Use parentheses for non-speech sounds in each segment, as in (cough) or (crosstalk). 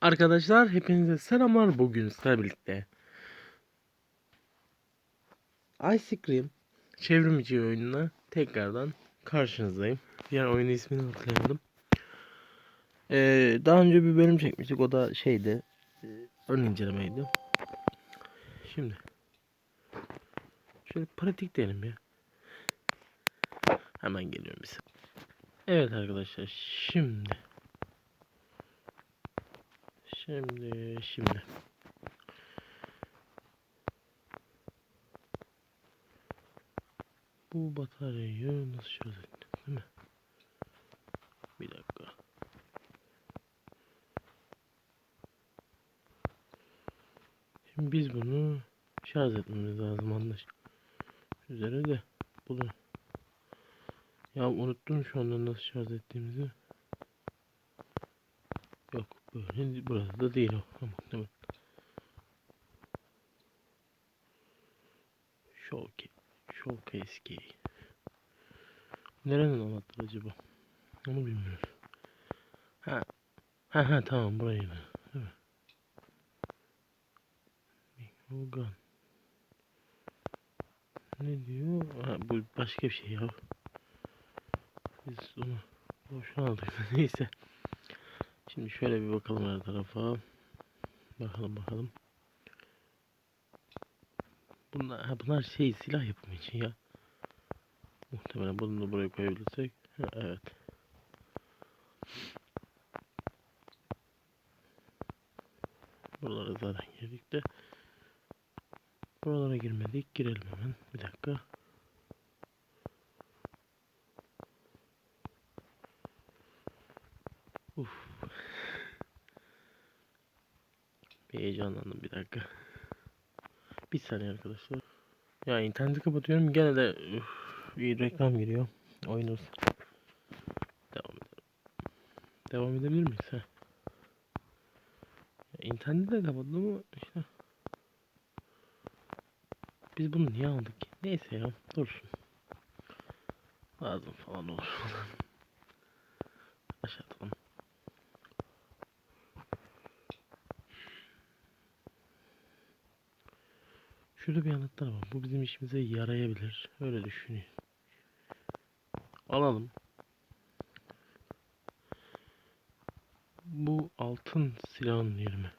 Arkadaşlar hepinize selamlar. Bugün sizlerle birlikte Ice Cream çevrimiçi oyununa tekrardan karşınızdayım. Diğer oyunun ismini hatırlayamadım. Ee, daha önce bir bölüm çekmiştik. O da şeydi. E, ön incelemeydi. Şimdi şöyle pratik diyelim ya. Hemen geliyorum saniye. Evet arkadaşlar şimdi Şimdi şimdi. Bu bataryayı nasıl ettik değil mi? Bir dakika. Şimdi biz bunu şarj etmemiz lazım anlaş. Üzere de bunu. Ya unuttum şu anda nasıl şarj ettiğimizi. Yok böyle burası da değil o. Tamam tamam. Showcase, showcase key. Nerenin anahtarı acaba? Onu bilmiyorum. Ha. Ha ha tamam burayı da. Değil. Ne diyor? Ha, bu başka bir şey ya. Biz onu boşuna aldık. (laughs) Neyse. Şimdi şöyle bir bakalım her tarafa. Bakalım bakalım. Bunlar, ha, bunlar şey silah yapımı için ya. Muhtemelen bunu da buraya koyabilirsek. Ha, evet. Buralara zaten girdik de. Buralara girmedik. Girelim hemen. Bir dakika. Uf. Bir heyecanlandım bir dakika. Bir saniye arkadaşlar. Ya interneti kapatıyorum gene de üf, bir reklam giriyor. Oyunuz. Devam edelim. Devam edebilir miyiz? Ha? İnterneti de kapattım ama işte. Biz bunu niye aldık ki? Neyse ya dursun. Lazım falan olur. (laughs) Aşağı atalım. Şurada bir anahtar var. Bu bizim işimize yarayabilir. Öyle düşünüyorum. Alalım. Bu altın silahın yeri mi?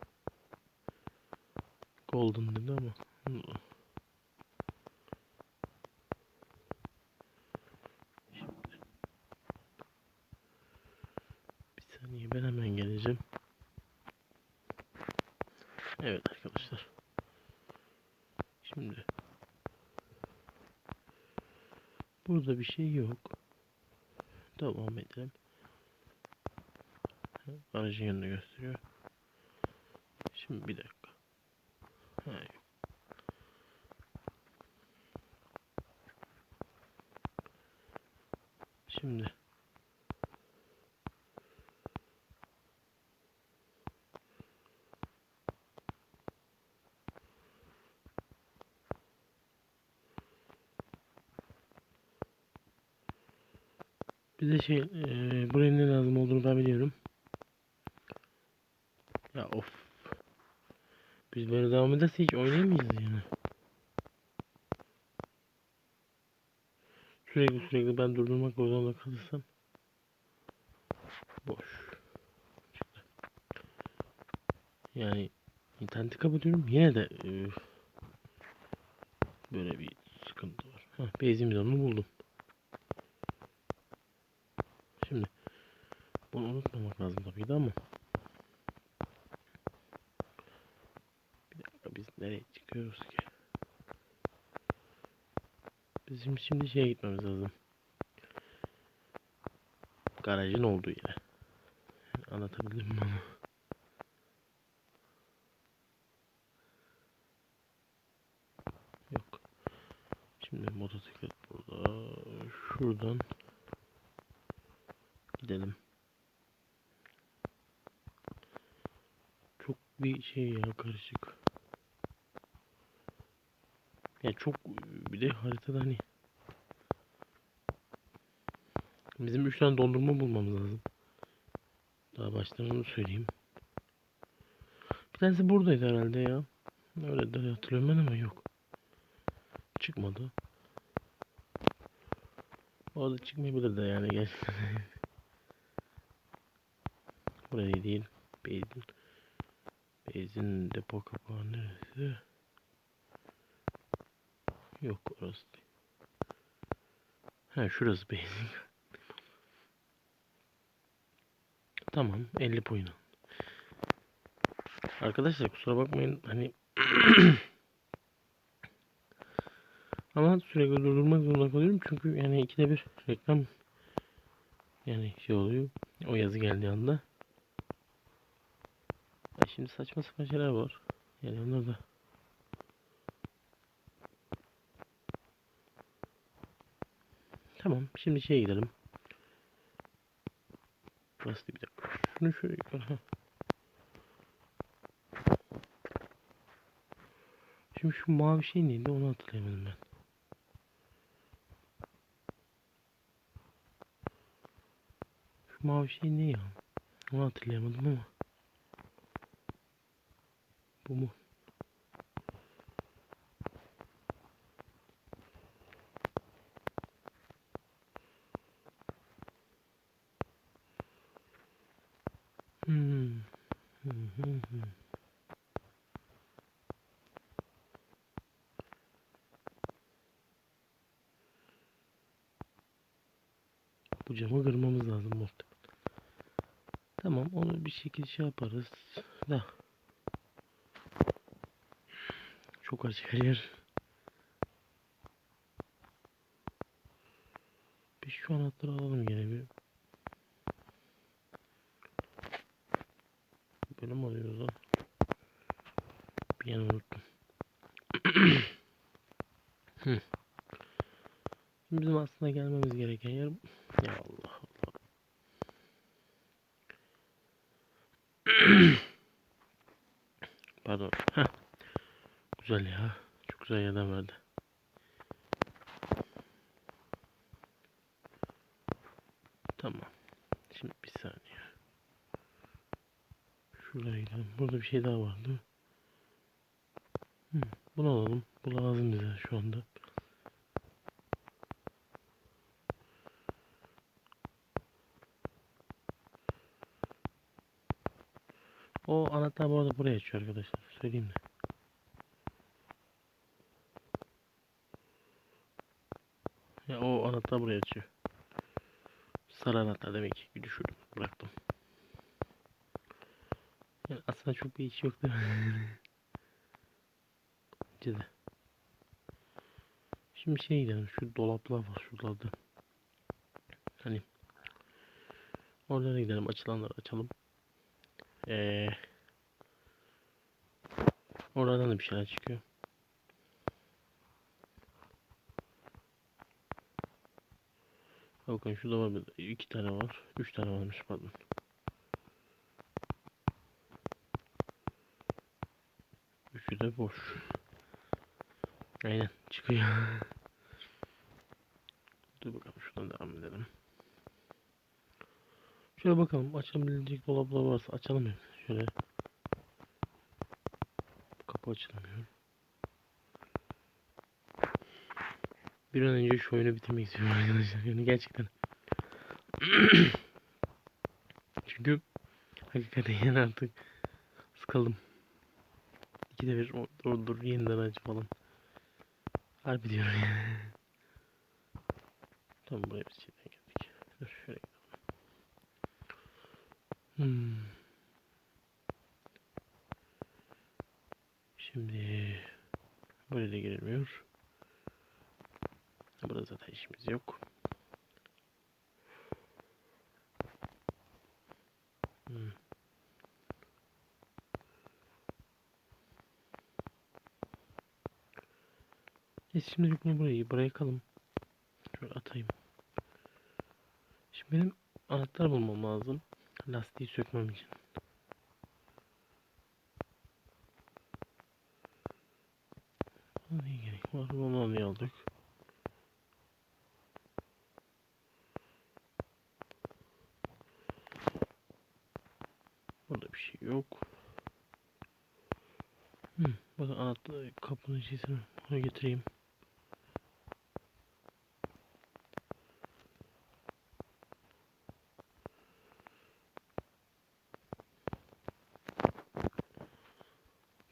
Golden dedi ama. Bir saniye ben hemen geleceğim. Evet arkadaşlar. Şimdi. Burada bir şey yok. Devam edelim. Aracın yanını gösteriyor. Şimdi bir dakika. Ha. Şimdi. Bize şey eee buraya ne lazım olduğunu ben biliyorum. Ya of. Biz böyle devam ederse hiç oynayamayız yani. Sürekli sürekli ben durdurmak zorunda kalırsam. Boş. Yani interneti kapatıyorum yine de eee, böyle bir sıkıntı var. Heh, benzin bidonunu buldum. Şimdi bunu unutmamak lazım tabii ki de ama bir dakika biz nereye çıkıyoruz ki? Bizim şimdi şeye gitmemiz lazım. Garajın olduğu yere. Anlatabildim mi onu? Yok. Şimdi motosiklet burada. Şuradan gidelim. Çok bir şey ya karışık. Ya çok bir de haritada hani bizim üç tane dondurma bulmamız lazım. Daha baştan onu söyleyeyim. Bir tanesi buradaydı herhalde ya. Öyle de hatırlıyorum ben ama yok. Çıkmadı. Orada çıkmayabilir de yani gerçekten. (laughs) Burayı değil. Beyzin. Beyzin depo kapağı neresi? Yok orası değil. Ha şurası (laughs) beyzin. Tamam 50 puan. Arkadaşlar kusura bakmayın hani (clears throat) ama sürekli durdurmak zorunda kalıyorum çünkü yani ikide bir reklam yani şey oluyor o yazı geldiği anda şimdi saçma sapan şeyler var yani onlar da Tamam şimdi şeye gidelim Burası bir dakika şunu şöyle yukarı. Şimdi şu mavi şey neydi onu hatırlayamadım ben. Şu mavi şey ne ya? Onu hatırlayamadım ama. Bu mu? Hmm. Hı hı hı. Bu camı kırmamız lazım muhtemelen. Tamam onu bir şekilde şey yaparız. Da. Çok açık her yer. Biz şu anahtarı alalım gene bir. Böyle mi alıyoruz lan? Bir an unuttum. (clears throat) Bizim aslında gelmemiz gereken yer ya Allah Allah. (clears throat) Pardon. Heh. Güzel ya. Çok güzel yerden verdi. Tamam. Şimdi bir saniye. Şuraya gidelim. Burada bir şey daha vardı. Hı, bunu alalım. Bu lazım bize şu anda. O anahtar bu arada buraya açıyor arkadaşlar. Söyleyeyim de. Ya o anahtar buraya açıyor. Sarı anahtar demek ki düşürdüm. Bıraktım. Yani aslında çok bir iş yok değil mi? (laughs) Bence. Şimdi şey gidelim. Şu dolaplar var şuralarda. Hani oralara gidelim. Açılanları açalım. Ee, oradan da bir şeyler çıkıyor. Bakın şurada var iki tane var. Üç tane varmış pardon. Üçü de boş. Aynen çıkıyor. (laughs) Dur bakalım şuradan devam edelim. Şöyle bakalım açabilecek dolaplar varsa açalım ya. Şöyle. Kapı açılmıyor. Bir an önce şu oyunu bitirmek istiyorum (laughs) arkadaşlar. Yani gerçekten. (clears throat) Çünkü hakikaten yani artık sıkıldım. İkide bir dur dur yeniden aç falan. Harbi diyorum yani. (laughs) Tamam buraya bir şeyden geldik. Dur şöyle. Hmm. Şimdi böyle de girilmiyor. Burada zaten işimiz yok. Hmm. Neyse şimdi bunu burayı bırakalım. Şöyle atayım. Şimdi benim anahtar bulmam lazım. Lastiği sökmem için. Ne gerek var? Onu alıyor aldık. Burada bir şey yok. Hı, bakın anahtar kapının şeysini getireyim.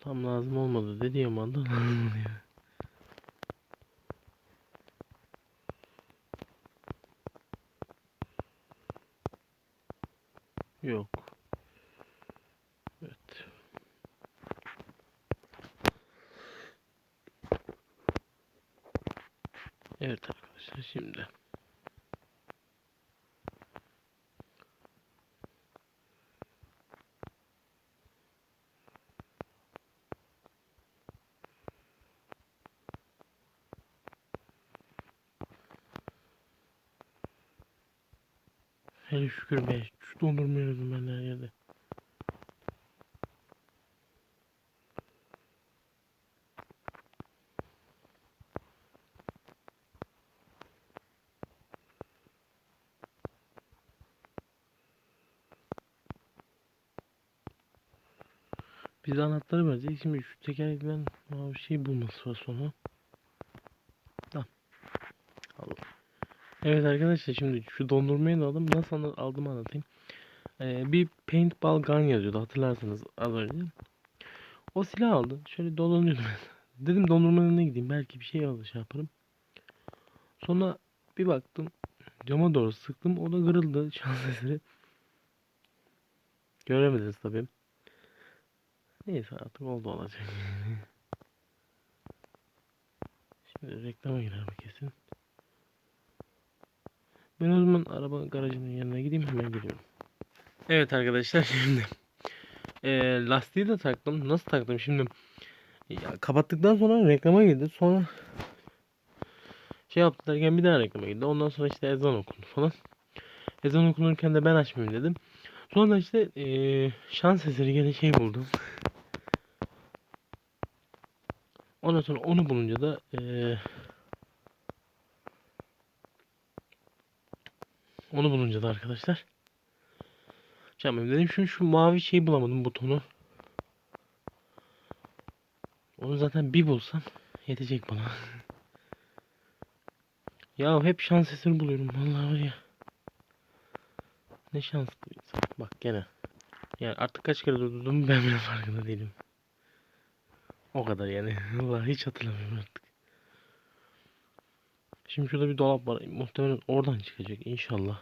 Tam lazım olmadı dediğim anda lazım oluyor. Yok. Evet. Evet arkadaşlar şimdi. Hele şükür be. Şu dondurmayı yedim ben her yerde. Bize anahtarı verecek. Şimdi şu tekerlekten bir şey bulması var sonra. Tamam. Allah. Evet arkadaşlar şimdi şu dondurmayı da aldım. Nasıl aldım anlatayım. Ee, bir paintball gun yazıyordu hatırlarsanız az önce. O silah aldı. Şöyle dolanıyordum. (laughs) Dedim dondurmanın önüne gideyim. Belki bir şey alır şey yaparım. Sonra bir baktım. Cama doğru sıktım. O da kırıldı. (laughs) Şans eseri. Göremediniz tabii. Neyse artık oldu olacak. (laughs) Şimdi reklama girer kesin. Ben o zaman araba garajının yanına gideyim hemen geliyorum. Evet arkadaşlar şimdi eee, lastiği de taktım. Nasıl taktım şimdi? Ya, kapattıktan sonra reklama girdi. Sonra şey yaptı bir daha reklama girdi. Ondan sonra işte ezan okundu falan. Ezan okunurken de ben açmayayım dedim. Sonra işte eee, şans eseri gene şey buldum. Ondan sonra onu bulunca da eee, onu bulunca da arkadaşlar yapmayayım dedim. Şu, şu mavi şeyi bulamadım butonu. Onu zaten bir bulsam yetecek bana. (laughs) ya hep şans eseri buluyorum vallahi var ya. Ne şanslı. Bak gene. Yani artık kaç kere durdum ben bile farkında değilim. O kadar yani. (laughs) Vallahi hiç hatırlamıyorum. Şimdi şurada bir dolap var. Muhtemelen oradan çıkacak inşallah.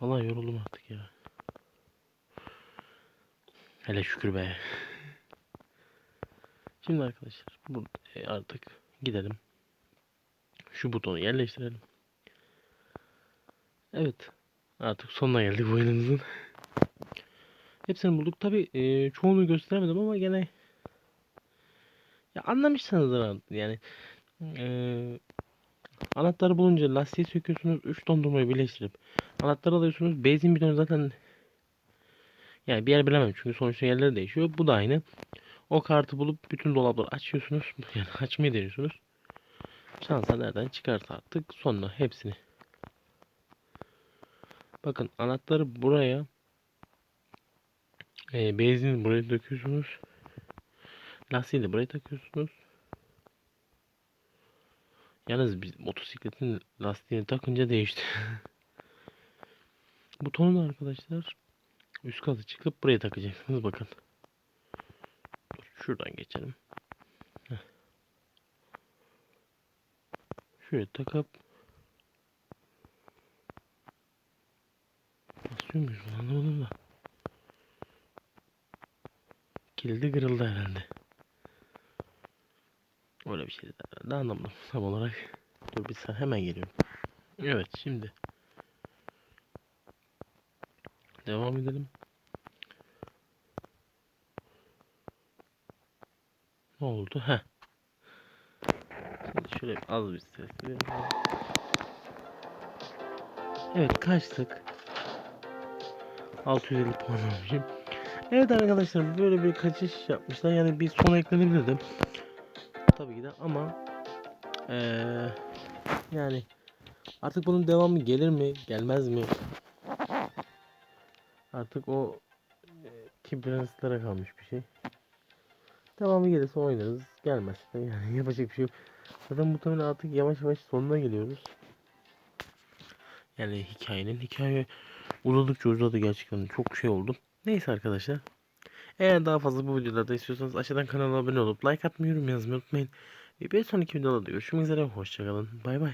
Vallahi yoruldum artık ya. Hele şükür be. Şimdi arkadaşlar burada e, artık gidelim. Şu butonu yerleştirelim. Evet. Artık sonuna geldik bu oyunumuzun. Hepsini bulduk. Tabi e, çoğunu gösteremedim ama gene ya anlamışsınızdır yani. E, anahtarı bulunca lastiği söküyorsunuz. 3 dondurmayı birleştirip anahtarı alıyorsunuz. Benzin bidonu zaten yani bir yer bilemem çünkü sonuçta yerleri değişiyor. Bu da aynı. O kartı bulup bütün dolapları açıyorsunuz. (laughs) Yani açmayı deniyorsunuz. Şansa nereden çıkarsa artık sonra hepsini. Bakın anahtarı buraya e, benzin buraya döküyorsunuz. Lastiği de buraya takıyorsunuz. Yalnız biz motosikletin lastiğini takınca değişti. (laughs) Butonu da arkadaşlar üst katı çıkıp buraya takacaksınız bakın. Dur şuradan geçelim. Heh. Şuraya takıp basıyor muyuz anlamadım da. Kilidi kırıldı herhalde. Öyle bir şeydi herhalde anlamadım (laughs) tam olarak. Dur bir saniye hemen geliyorum. Evet şimdi. Devam edelim. Ne oldu? Heh. Şöyle az bir ses verelim. Evet kaçtık. 650 puan almışım. Evet arkadaşlar böyle bir kaçış yapmışlar. Yani bir son eklenebilirdi. Tabii ki de ama eee yani artık bunun devamı gelir mi gelmez mi? Artık o Team Prenses'lere kalmış bir şey. Devamı gelirse oynarız. Gelmezse yani (laughs) yapacak bir şey yok. Zaten muhtemelen artık yavaş yavaş sonuna geliyoruz. Yani hikayenin hikaye uzadıkça uzadı gerçekten çok şey oldu. Neyse arkadaşlar. Eğer daha fazla bu videolarda istiyorsanız aşağıdan kanala abone olup like atmayı yorum yazmayı unutmayın. Bir sonraki videoda görüşmek üzere. Hoşçakalın. Bay bay.